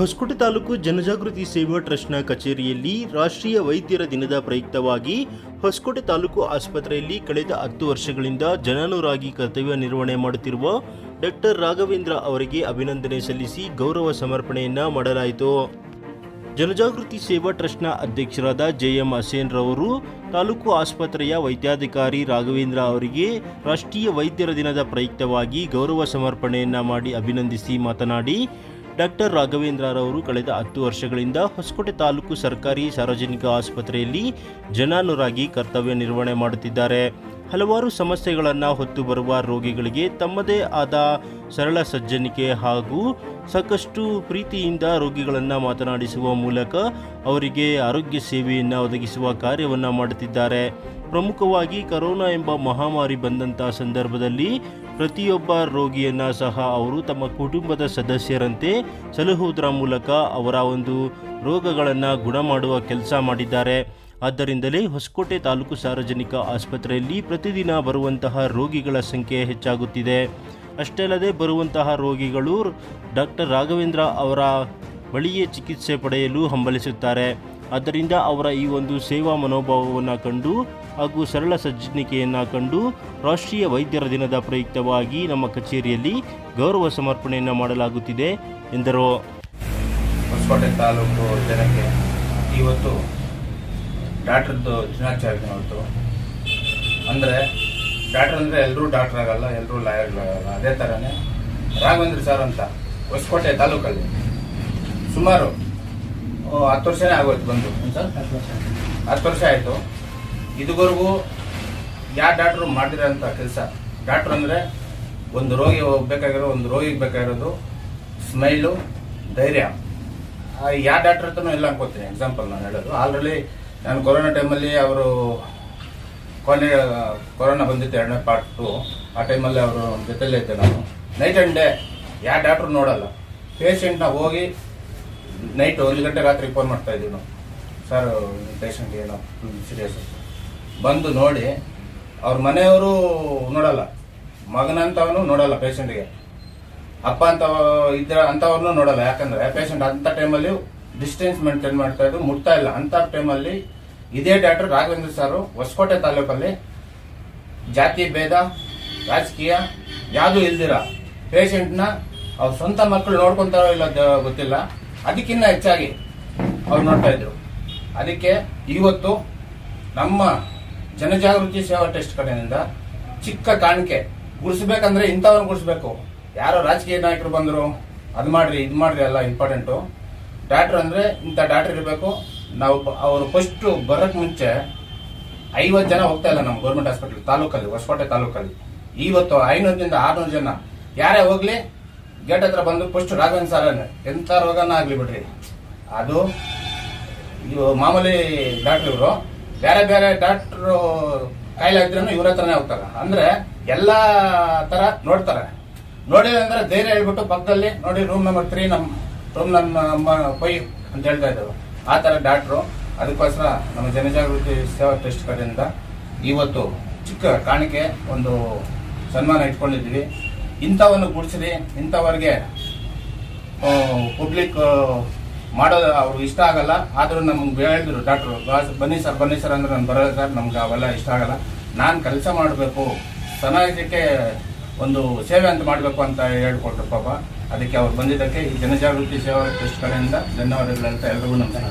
ಹೊಸಕೋಟೆ ತಾಲೂಕು ಜನಜಾಗೃತಿ ಸೇವಾ ಟ್ರಸ್ಟ್ನ ಕಚೇರಿಯಲ್ಲಿ ರಾಷ್ಟ್ರೀಯ ವೈದ್ಯರ ದಿನದ ಪ್ರಯುಕ್ತವಾಗಿ ಹೊಸಕೋಟೆ ತಾಲೂಕು ಆಸ್ಪತ್ರೆಯಲ್ಲಿ ಕಳೆದ ಹತ್ತು ವರ್ಷಗಳಿಂದ ಜನಾನುರಾಗಿ ಕರ್ತವ್ಯ ನಿರ್ವಹಣೆ ಮಾಡುತ್ತಿರುವ ಡಾಕ್ಟರ್ ರಾಘವೇಂದ್ರ ಅವರಿಗೆ ಅಭಿನಂದನೆ ಸಲ್ಲಿಸಿ ಗೌರವ ಸಮರ್ಪಣೆಯನ್ನ ಮಾಡಲಾಯಿತು. ಜನಜಾಗೃತಿ ಸೇವಾ ಟ್ರಸ್ಟ್ನ ಅಧ್ಯಕ್ಷರಾದ ಜೆಎಂ ಹಸೇನ್ ರವರು ತಾಲೂಕು ಆಸ್ಪತ್ರೆಯ ವೈದ್ಯಾಧಿಕಾರಿ ರಾಘವೇಂದ್ರ ಅವರಿಗೆ ರಾಷ್ಟ್ರೀಯ ವೈದ್ಯರ ದಿನದ ಪ್ರಯುಕ್ತವಾಗಿ ಗೌರವ ಸಮರ್ಪಣೆಯನ್ನ ಮಾಡಿ ಅಭಿನಂದಿಸಿ ಮಾತನಾಡಿ ಡಾಕ್ಟರ್ ರಾಘವೇಂದ್ರ ರವರು ಕಳೆದ ಹತ್ತು ವರ್ಷಗಳಿಂದ ಹೊಸಕೋಟೆ ತಾಲೂಕು ಸರ್ಕಾರಿ ಸಾರ್ವಜನಿಕ ಆಸ್ಪತ್ರೆಯಲ್ಲಿ ಜನಾನುರಾಗಿ ಕರ್ತವ್ಯ ನಿರ್ವಹಣೆ ಮಾಡುತ್ತಿದ್ದಾರೆ. ಹಲವಾರು ಸಮಸ್ಯೆಗಳನ್ನು ಹೊತ್ತು ಬರುವ ರೋಗಿಗಳಿಗೆ ತಮ್ಮದೇ ಆದ ಸರಳ ಸಜ್ಜನಿಕೆ ಹಾಗೂ ಸಾಕಷ್ಟು ಪ್ರೀತಿಯಿಂದ ರೋಗಿಗಳನ್ನು ಮಾತನಾಡಿಸುವ ಮೂಲಕ ಅವರಿಗೆ ಆರೋಗ್ಯ ಸೇವೆಯನ್ನು ಒದಗಿಸುವ ಕಾರ್ಯವನ್ನು ಮಾಡುತ್ತಿದ್ದಾರೆ. ಪ್ರಮುಖವಾಗಿ ಕರೋನಾ ಎಂಬ ಮಹಾಮಾರಿ ಬಂದಂಥ ಸಂದರ್ಭದಲ್ಲಿ ಪ್ರತಿಯೊಬ್ಬ ರೋಗಿಯನ್ನು ಸಹ ಅವರು ತಮ್ಮ ಕುಟುಂಬದ ಸದಸ್ಯರಂತೆ ಸಲಹುವುದರ ಮೂಲಕ ಅವರ ಒಂದು ರೋಗಗಳನ್ನು ಗುಣ ಮಾಡುವ ಕೆಲಸ ಮಾಡಿದ್ದಾರೆ. ಆದ್ದರಿಂದಲೇ ಹೊಸಕೋಟೆ ತಾಲೂಕು ಸಾರ್ವಜನಿಕ ಆಸ್ಪತ್ರೆಯಲ್ಲಿ ಪ್ರತಿದಿನ ಬರುವಂತಹ ರೋಗಿಗಳ ಸಂಖ್ಯೆ ಹೆಚ್ಚಾಗುತ್ತಿದೆ. ಅಷ್ಟೇ ಅಲ್ಲದೆ ಬರುವಂತಹ ರೋಗಿಗಳು ಡಾಕ್ಟರ್ ರಾಘವೇಂದ್ರ ಅವರ ಬಳಿಯೇ ಚಿಕಿತ್ಸೆ ಪಡೆಯಲು ಹಂಬಲಿಸುತ್ತಾರೆ. ಆದ್ದರಿಂದ ಅವರ ಈ ಒಂದು ಸೇವಾ ಮನೋಭಾವವನ್ನು ಕಂಡು ಹಾಗೂ ಸರಳ ಸಜ್ಜನಿಕೆಯನ್ನು ಕಂಡು ರಾಷ್ಟ್ರೀಯ ವೈದ್ಯರ ದಿನದ ಪ್ರಯುಕ್ತವಾಗಿ ನಮ್ಮ ಕಚೇರಿಯಲ್ಲಿ ಗೌರವ ಸಮರ್ಪಣೆಯನ್ನು ಮಾಡಲಾಗುತ್ತಿದೆ ಎಂದರು. ಹೊಸಕೋಟೆ ತಾಲೂಕು ಜನಕ್ಕೆ ಇವತ್ತು ಡಾಕ್ಟ್ರದ್ದು ದಿನಾಚರಣೆ ಹೊರತು. ಅಂದರೆ ಡಾಕ್ಟ್ರ್ ಅಂದರೆ ಎಲ್ಲರೂ ಡಾಕ್ಟ್ರ್ ಆಗಲ್ಲ ಎಲ್ಲರೂ ಲಾಯರ್ಗಳಾಗಲ್ಲ ಅದೇ ಥರನೇ ರಾಘವೇಂದ್ರ ಸರ್ ಅಂತ ಹೊಸಕೋಟೆ ತಾಲೂಕಲ್ಲಿ. ಸುಮಾರು ಹತ್ತು ವರ್ಷನೇ ಆಗೋಯ್ತು ಬಂದು. ಸರ್ ಹತ್ತು ವರ್ಷ ಆಯಿತು. ಇದುವರೆಗೂ ಯಾವ ಡಾಕ್ಟ್ರು ಮಾಡಿರೋಂಥ ಕೆಲಸ? ಡಾಕ್ಟ್ರು ಅಂದರೆ ಒಂದು ರೋಗಿ ಬೇಕಾಗಿರೋ ಒಂದು ರೋಗಿಗೆ ಬೇಕಾಗಿರೋದು ಸ್ಮೈಲು ಧೈರ್ಯ. ಯಾವ ಡಾಕ್ಟರ್ ಹತ್ರನೂ ಇಲ್ಲ ಅನ್ಕೋತೀನಿ. ಎಕ್ಸಾಂಪಲ್ ನಾನು ಹೇಳೋದು. ಆಲ್ರೆಡಿ ನಾನು ಕೊರೋನಾ ಟೈಮಲ್ಲಿ ಅವರು ಕೊನೆ, ಕೊರೋನಾ ಬಂದಿತ್ತು ಎರಡನೇ ಪಾರ್ಟ್ ಟು ಆ ಟೈಮಲ್ಲಿ ಅವರು ಜೊತೆಲೇ ಇದ್ದೆ ನಾನು. ನೈಟ್ ಆ್ಯಂಡ್ ಡೇ ಯಾವ ಡಾಕ್ಟ್ರು ನೋಡಲ್ಲ. ಪೇಷಂಟ್ನ ಹೋಗಿ ನೈಟ್ ಒಂದು ಗಂಟೆ ರಾತ್ರಿ ಫೋನ್ ಮಾಡ್ತಾ ಇದ್ದೀವಿ ನಾವು. ಸರ್ ಪೇಷಂಟ್ ಏನೋ ಸೀರಿಯಸ್ ಬಂದು ನೋಡಿ ಅವ್ರ ಮನೆಯವರು ನೋಡಲ್ಲ. ಮಗನಂತವನು ನೋಡಲ್ಲ ಪೇಷಂಟ್ಗೆ ಅಪ್ಪ ಅಂತ ಇದ್ರ ಅಂಥವ್ರನ್ನೂ ನೋಡಲ್ಲ. ಯಾಕಂದ್ರೆ ಪೇಷಂಟ್ ಅಂತ ಟೈಮಲ್ಲಿ ಡಿಸ್ಟೆನ್ಸ್ ಮೇಂಟೈನ್ ಮಾಡ್ತಾ ಇದ್ರು, ಮುಟ್ತಾ ಇಲ್ಲ. ಅಂತ ಟೈಮಲ್ಲಿ ಇದೇ ಡಾಕ್ಟರ್ ರಾಘವೇಂದ್ರ ಸಾರು ಹೊಸಕೋಟೆ ತಾಲೂಕಲ್ಲಿ ಜಾತಿ ಭೇದ, ರಾಜಕೀಯ ಯಾವುದು ಇಲ್ದಿರ ಪೇಷಂಟ್ನ ಅವ್ರ ಸ್ವಂತ ಮಕ್ಕಳು ನೋಡ್ಕೊಂತಾರೋ ಇಲ್ಲ ಗೊತ್ತಿಲ್ಲ. ಅದಕ್ಕಿಂತ ಹೆಚ್ಚಾಗಿ ಅವ್ರು ನೋಡ್ತಾ ಇದ್ರು. ಅದಕ್ಕೆ ಇವತ್ತು ನಮ್ಮ ಜನಜಾಗೃತಿ ಸೇವಾ ಟೆಸ್ಟ್ ಕಡೆಯಿಂದ ಚಿಕ್ಕ ಕಾಣಿಕೆ. ಗುಡಿಸ್ಬೇಕಂದ್ರೆ ಇಂಥವ್ರನ್ನ ಗುಡಿಸ್ಬೇಕು ಯಾರೋ ರಾಜಕೀಯ ನಾಯಕರು ಬಂದರು, ಅದು ಮಾಡ್ರಿ, ಇದು ಮಾಡ್ರಿ ಎಲ್ಲ ಇಂಪಾರ್ಟೆಂಟು ಡಾಕ್ಟರ್ ಅಂದ್ರೆ ಇಂಥ ಡಾಕ್ಟರ್ ಇರಬೇಕು. ನಾವು ಅವರು ಫಸ್ಟ್ ಬರಕ್ ಮುಂಚೆ ಐವತ್ತು ಜನ ಹೋಗ್ತಾ ಇಲ್ಲ ನಮ್ಮ ಗೌರ್ಮೆಂಟ್ ಹಾಸ್ಪಿಟಲ್ ತಾಲೂಕಲ್ಲಿ, ಹೊಸಕೋಟೆ ತಾಲೂಕಲ್ಲಿ. ಇವತ್ತು ಐನೂರರಿಂದ ಆರ್ನೂರು ಜನ. ಯಾರೇ ಹೋಗ್ಲಿ, ಗೇಟ್ ಹತ್ರ ಬಂದು ಫಸ್ಟ್ ರಾಘವನ್ ಸರ್ ಎಂಥ ರೋಗನ ಆಗ್ಲಿ ಬಿಡ್ರಿ. ಅದು, ಇವು ಮಾಮೂಲಿ ಡಾಕ್ಟರ್ ಇವರು. ಬೇರೆ ಬೇರೆ ಡಾಕ್ಟ್ರು ಕಾಯಿಲೆ ಇದ್ರೂ ಇವ್ರ ಹತ್ರನೇ ಹೋಗ್ತಾರೆ. ಅಂದ್ರೆ ಎಲ್ಲಾ ತರ ನೋಡ್ತಾರೆ. ನೋಡಿದ್ರೆ ಧೈರ್ಯ ಹೇಳ್ಬಿಟ್ಟು ಪಕ್ಕದಲ್ಲಿ ನೋಡಿ ರೂಮ್ ನಂಬರ್ ತ್ರೀ ನಮ್ ರೂಮ್ ನಮ್ಮ ಪೈ ಅಂತ ಹೇಳ್ತಾ ಇದ್ದರು ಆ ಥರ ಡಾಕ್ಟ್ರು, ಅದಕ್ಕೋಸ್ಕರ ನಮ್ಮ ಜನಜಾಗೃತಿ ಸೇವಾ ಟ್ರಸ್ಟ್ ಕಡೆಯಿಂದ ಇವತ್ತು ಚಿಕ್ಕ ಕಾಣಿಕೆ, ಒಂದು ಸನ್ಮಾನ ಇಟ್ಕೊಂಡಿದ್ದೀವಿ. ಇಂಥವನ್ನು ಗುಡಿಸಿರಿ, ಇಂಥವ್ರಿಗೆ ಪಬ್ಲಿಕ್ ಮಾಡೋದು ಅವ್ರು ಇಷ್ಟ ಆಗಲ್ಲ. ಆದರೂ ನಮ್ಗೆ ಹೇಳಿದ್ರು ಡಾಕ್ಟ್ರು ಬನ್ನಿ ಸರ್ ಬನ್ನಿ ಸರ್ ಅಂದ್ರೆ ನಾನು ಬರೋದು ಸರ್, ನಮ್ಗೆ ಅವೆಲ್ಲ ಇಷ್ಟ ಆಗಲ್ಲ. ನಾನು ಕೆಲಸ ಮಾಡಬೇಕು. ಸಮಾಜಕ್ಕೆ ಒಂದು ಸೇವೆ ಅಂತ ಮಾಡಬೇಕು ಅಂತ ಹೇಳ್ಕೊಟ್ರು ಪಾಪ. ಅದಕ್ಕೆ ಅವ್ರು ಬಂದಿದ್ದಕ್ಕೆ ಈ ಜನಜಾಗೃತಿ ಸೇವಾ ಟ್ರಸ್ಟ್ ಕಡೆಯಿಂದ ಧನ್ಯವಾದಗಳು ಅಂತ ಎಲ್ರಿಗೂ ನಮಸ್ಕಾರ.